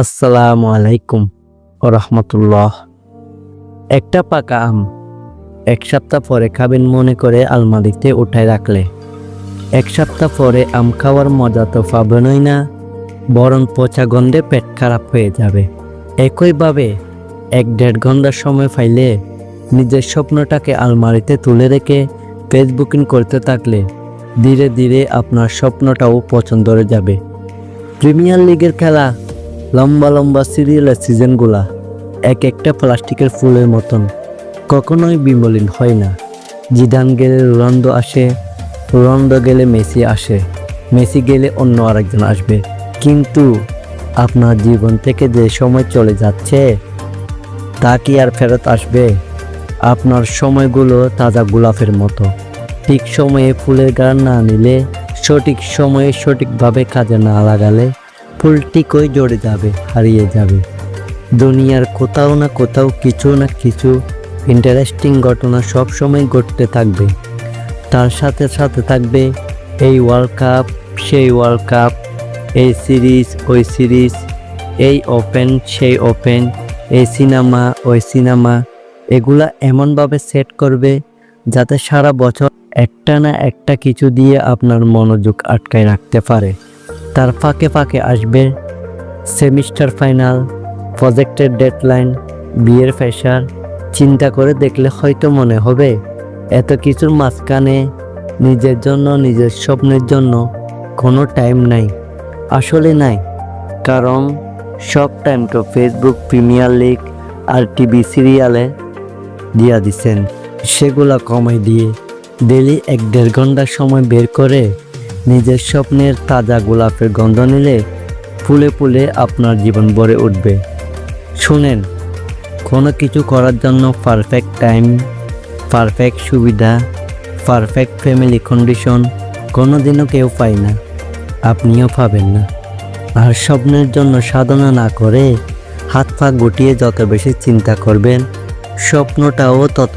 আসসালামু আলাইকুম ও রহমতুল্লাহ। একটা পাকা আম এক সপ্তাহ পরে খাবেন মনে করে আলমারিতে উঠায় রাখলে। এক সপ্তাহ পরে আম খাওয়ার মজা তো পাবেনই না, বরং পচা গন্ধে পেট খারাপ হয়ে যাবে। একইভাবে এক দেড় ঘণ্টার সময় পাইলে নিজের স্বপ্নটাকে আলমারিতে তুলে রেখে ফেসবুকিং করতে থাকলে ধীরে ধীরে আপনার স্বপ্নটাও পছন্দ হয়ে যাবে। প্রিমিয়ার লিগের খেলা লম্বা লম্বা সিরিয়ালের সিজনগুলা এক একটা প্লাস্টিকের ফুলের মতন। কখনোই বিমলিন হয় না। জিদান গেলে রোনাল্ডো আসে রোনাল্ডো গেলে মেসি আসে। মেসি গেলে অন্য আরেকজন আসবে। কিন্তু আপনার জীবন থেকে যে সময় চলে যাচ্ছে, তা কি আর ফেরত আসবে? আপনার সময়গুলো তাজা গোলাপের মতো। ঠিক সময়ে ফুলের গান না নিলে, সঠিক সময়ে সঠিকভাবে কাজে না লাগালে ফুল ঠিকই জড়ে যাবে, হারিয়ে যাবে। দুনিয়ার কোথাও না কোথাও কিছু না কিছু ইন্টারেস্টিং ঘটনা সব সময় ঘটতে থাকবে। তার সাথে সাথে থাকবে এই ওয়ার্ল্ড কাপ সেই ওয়ার্ল্ড কাপ এই সিরিজ ওই সিরিজ এই ওপেন সেই ওপেন এই সিনেমা ওই সিনেমা এগুলা এমনভাবে সেট করবে যাতে সারা বছর একটা না একটা কিছু দিয়ে আপনার মনোযোগ আটকায় রাখতে পারে। তার ফাঁকে ফাঁকে আসবে সেমিস্টার ফাইনাল, প্রজেক্টের ডেডলাইন, বিয়ের ফ্যাশার চিন্তা করে দেখলে হয়তো মনে হবে এত কিছুর মাঝখানে নিজের জন্য, নিজের স্বপ্নের জন্য কোনো টাইম নাই। আসলে নাই, কারণ সব টাইম তো ফেসবুক প্রিমিয়ার লিগ আর টিভি সিরিয়ালে দিয়া দিছেন। সেগুলা কমাই দিয়ে ডেলি এক দেড় ঘণ্টা সময় বের করে নিজের স্বপ্নের তাজা গোলাপের গন্ধ নিলে ফুলে ফুলে আপনার জীবন ভরে উঠবে। শুনেন, কোনো কিছু করার জন্য পারফেক্ট টাইম পারফেক্ট সুবিধা পারফেক্ট ফ্যামিলি কন্ডিশন কোনো দিনও কেউ পায় না। আপনিও পাবেন না। আর স্বপ্নের জন্য সাধনা না করে হাত পা গুটিয়ে যত বেশি চিন্তা করবেন, স্বপ্নটাও তত